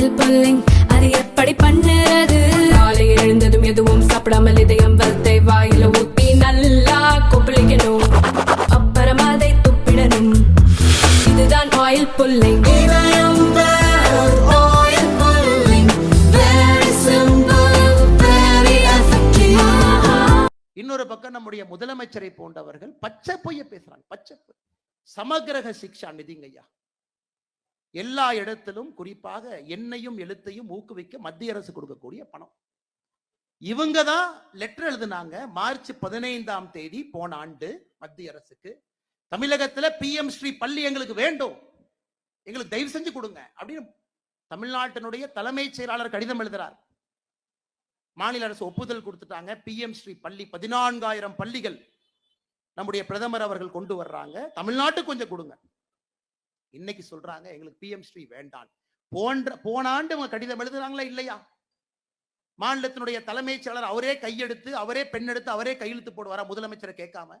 Style pulling அது எப்படி பண்ணுறது? காலை எழுந்ததும் எதுவும் சாப்பிடாமல் இதயம் வளத்தை வாயில ஊத்தி நல்லா கொப்பளிக்கணும். அப்புறம் அதை துப்பிடணும். இதுதான் ஆயில் புல்லிங் இன்னொரு பக்கம் நம்முடைய முதலமைச்சரை போன்றவர்கள் பச்சை பொய்ய பேசுறாங்க. பச்சை பொய். சமகிரக சிக்ஷா நிதிங்க ஐயா. எல்லா இடத்திலும் குறிப்பாக எண்ணையும் எழுத்தையும் ஊக்குவிக்க மத்திய அரசு கொடுக்கக்கூடிய பணம். இவங்க தான் லெட்டர் எழுதுனாங்க. மார்ச் பதினைந்தாம் தேதி போன ஆண்டு மத்திய அரசுக்கு. தமிழகத்துல பிஎம் ஸ்ரீ பள்ளி எங்களுக்கு வேண்டும். எங்களுக்கு தயவு செஞ்சு கொடுங்க அப்படின்னு தமிழ்நாட்டினுடைய தலைமைச் செயலாளர் கடிதம் எழுதுறார். மாநில அரசு ஒப்புதல் கொடுத்துட்டாங்க. பிஎம் ஸ்ரீ பள்ளி பதினான்காயிரம் பள்ளிகள் நம்முடைய பிரதமர் அவர்கள் கொண்டு வர்றாங்க. தமிழ்நாட்டுக்கு கொஞ்சம் கொடுங்க. இன்னைக்கு சொல்றாங்க எங்களுக்கு பிஎம் ஸ்ரீ வேண்டாம் போன்ற போன ஆண்டு அவங்க கடிதம் எழுதுறாங்களா இல்லையா? மாநிலத்தினுடைய தலைமைச் செயலர் அவரே கையெடுத்து அவரே பெண்ணெடுத்து அவரே கையெழுத்து போடுவாரா? முதலமைச்சரை கேட்காம.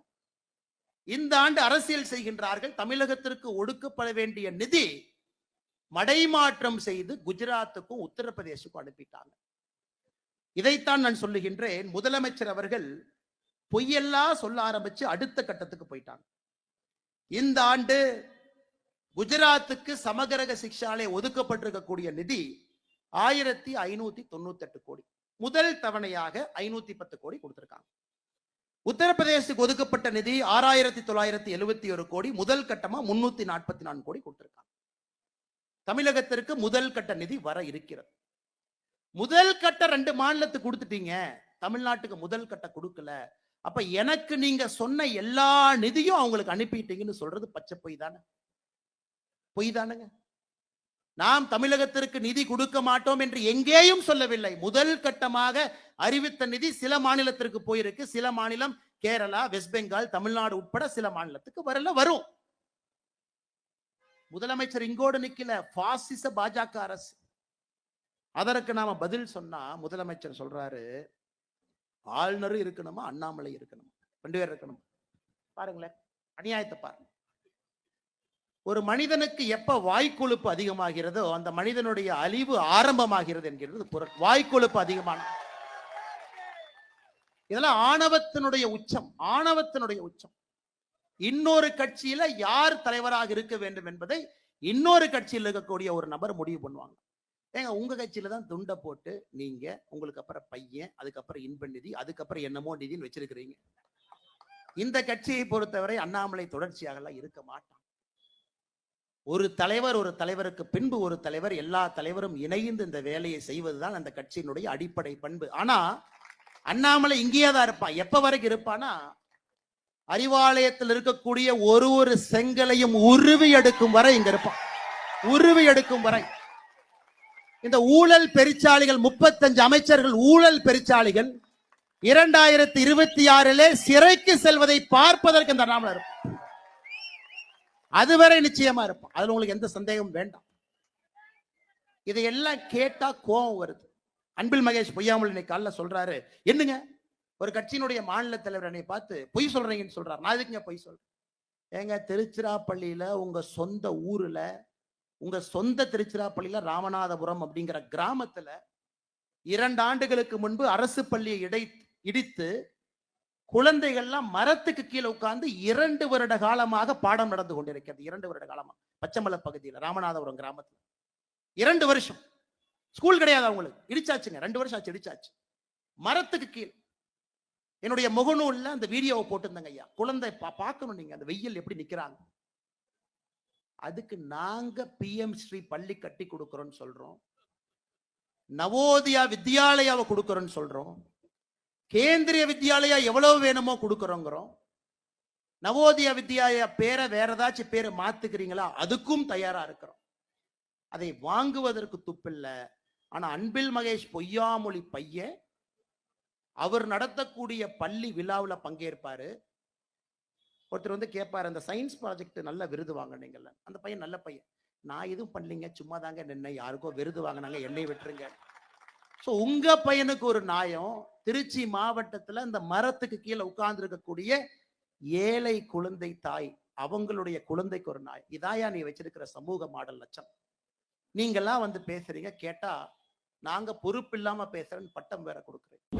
இந்த ஆண்டு அரசியல் செய்கின்றார்கள். தமிழகத்திற்கு ஒடுக்கப்பட வேண்டிய நிதி மடைமாற்றம் செய்து குஜராத்துக்கும் உத்தரப்பிரதேசுக்கும் அனுப்பிட்டாங்க. இதைத்தான் நான் சொல்லுகின்றேன். முதலமைச்சர் அவர்கள் பொய்யெல்லாம் சொல்ல ஆரம்பிச்சு அடுத்த கட்டத்துக்கு போயிட்டாங்க. இந்த ஆண்டு குஜராத்துக்கு சமகரக சிக்ஷாலே ஒதுக்கப்பட்டிருக்கக்கூடிய நிதி ஆயிரத்தி ஐநூத்தி தொண்ணூத்தி எட்டு கோடி. முதல் தவணையாக ஐநூத்தி பத்து கோடி கொடுத்திருக்காங்க. உத்தரப்பிரதேசத்துக்கு ஒதுக்கப்பட்ட நிதி ஆறாயிரத்தி தொள்ளாயிரத்தி எழுபத்தி ஒரு கோடி முதல் கட்டமா முன்னூத்தி நாற்பத்தி நான்கு கோடி கொடுத்திருக்காங்க. தமிழகத்திற்கு முதல் கட்ட நிதி வர இருக்கிறது. முதல் கட்ட ரெண்டு மாநிலத்துக்கு கொடுத்துட்டீங்க. தமிழ்நாட்டுக்கு முதல் கட்ட கொடுக்கல. அப்ப எனக்கு நீங்க சொன்ன எல்லா நிதியும் அவங்களுக்கு அனுப்பிட்டீங்கன்னு சொல்றது பச்சை பொய் தானே? பொய் தானுங்க நாம் தமிழகத்திற்கு நிதி கொடுக்க மாட்டோம் என்று எங்கேயும் சொல்லவில்லை. முதல் கட்டமாக அறிவித்த நிதி சில மாநிலத்திற்கு போயிருக்கு. சில மாநிலம் கேரளா வெஸ்ட் பெங்கால் தமிழ்நாடு உட்பட சில மாநிலத்துக்கு வரல வரும். முதலமைச்சர் இங்கோடு நிக்கல. பாசிச பாஜக அரசு. அதற்கு நாம பதில் சொன்னா முதலமைச்சர் சொல்றாரு ஆளுநரும் இருக்கணுமா? அண்ணாமலை இருக்கணுமா? ரெண்டு பேர் இருக்கணும்? பாருங்களேன். அநியாயத்தை பாருங்க. ஒரு மனிதனுக்கு எப்ப வாய்க்கொழுப்பு அதிகமாகிறதோ அந்த மனிதனுடைய அழிவு ஆரம்பமாகிறது என்கிறது பொருள். வாய்க்கொழுப்பு அதிகமான. இதெல்லாம் ஆணவத்தினுடைய உச்சம் ஆணவத்தினுடைய உச்சம். இன்னொரு கட்சியில யார் தலைவராக இருக்க வேண்டும் என்பதை இன்னொரு கட்சியில் இருக்கக்கூடிய ஒரு நபர் முடிவு பண்ணுவாங்க. ஏங்க உங்க கட்சியில தான் துண்டை போட்டு நீங்க உங்களுக்கு அப்புறம் பையன் அதுக்கப்புறம் இன்ப நிதி அதுக்கப்புறம் என்னமோ நிதின்னு வச்சிருக்கிறீங்க. இந்த கட்சியை பொறுத்தவரை அண்ணாமலை தொடர்ச்சியாகலாம் இருக்க மாட்டான். ஒரு தலைவர் ஒரு தலைவருக்கு பின்பு ஒரு தலைவர் எல்லா தலைவரும் இணைந்து இந்த வேலையை செய்வதுதான் அந்த கட்சியினுடைய அடிப்படை பண்பு. ஆனா அண்ணாமலை இங்கேயே தான் இருப்பான். எப்ப வரைக்கும் இருப்பானா அறிவாலயத்தில் இருக்கக்கூடிய ஒரு ஒரு செங்கலையும் உருவி எடுக்கும் வரை இங்க இருப்பான். உருவி எடுக்கும் வரை. இந்த ஊழல் பெருச்சாளிகள் முப்பத்தஞ்சு அமைச்சர்கள் ஊழல் பெருச்சாளிகள் இரண்டாயிரத்தி இருபத்தி ஆறிலே சிறைக்கு செல்வதை பார்ப்பதற்கு இந்த அண்ணாமலை இருப்பான். அதுவரை நிச்சயமா இருப்பான் அதுல உங்களுக்கு எந்த சந்தேகமும் வேண்டாம். இதையெல்லாம் கேட்டா கோபம் வருது. அன்பில் மகேஷ் பொய்யாமல் இன்னைக்கு காலில் சொல்றாரு என்னங்க? ஒரு கட்சியினுடைய மாநில தலைவர் என்னை பார்த்து பொய் சொல்றீங்கன்னு சொல்றாரு. நான் எதுக்குங்க பொய் சொல்றேன்? ஏங்க திருச்சிராப்பள்ளியில உங்க சொந்த ஊர்ல உங்க சொந்த திருச்சிராப்பள்ளியில ராமநாதபுரம் அப்படிங்கிற கிராமத்துல இரண்டு ஆண்டுகளுக்கு முன்பு அரசு பள்ளியை இடை இடித்து குழந்தைகள்லாம் மரத்துக்கு கீழே உட்கார்ந்து இரண்டு வருட காலமாக பாடம் நடந்து கொண்டிருக்கிறது. இரண்டு வருட காலமா? பச்சைமலை பகுதியில் ராமநாதபுரம் கிராமத்துல. இரண்டு வருஷம். ஸ்கூல் கிடையாது அவங்களுக்கு. இடிச்சாச்சுங்க. ரெண்டு வருஷம் ஆச்சு இடிச்சாச்சு. மரத்துக்கு கீழ். என்னுடைய முகநூல்ல அந்த வீடியோவை போட்டிருந்தேங்க ஐயா. குழந்தை பா பார்க்கணும் நீங்க. அந்த வெயில் எப்படி நிக்கிறாங்க? அதுக்கு நாங்க பிஎம் ஸ்ரீ பள்ளி கட்டி கொடுக்குறோம்னு சொல்றோம். நவோதயா வித்யாலயாவை கொடுக்குறோம்னு சொல்றோம். கேந்திரிய வித்யாலயா எவ்வளவு வேணுமோ கொடுக்குறோங்கிறோம். நவோதய வித்யாலயா பேரை வேற ஏதாச்சும் பேரை மாத்துக்கிறீங்களா? அதுக்கும் தயாரா இருக்கிறோம். அதை வாங்குவதற்கு துப்பில்லை. ஆனா அன்பில் மகேஷ் பொய்யாமொழி பையன் அவர் நடத்தக்கூடிய பள்ளி விழாவில் பங்கேற்பாரு. ஒருத்தர் வந்து கேட்பாரு அந்த சயின்ஸ் ப்ராஜெக்ட் நல்ல விருது வாங்கினீங்கல்ல அந்த பையன் நல்ல பையன். நான் எதுவும் பண்ணலீங்க. சும்மா தாங்க நின்ன யாருக்கோ விருது வாங்கினாங்க. என்னை விட்டுருங்க. ஸோ உங்க பையனுக்கு ஒரு நியாயம் திருச்சி மாவட்டத்துல இந்த மரத்துக்கு கீழே உட்கார்ந்து இருக்கக்கூடிய ஏழை குழந்தை தாய் அவங்களுடைய குழந்தைக்கு ஒரு நாய். இதாயா நீ வச்சிருக்கிற சமூக மாடல் லட்சம். நீங்கெல்லாம் வந்து பேசுறீங்க கேட்டா நாங்க பொறுப்பு இல்லாம பேசுறேன்னு பட்டம் வேற கொடுக்குறேன்.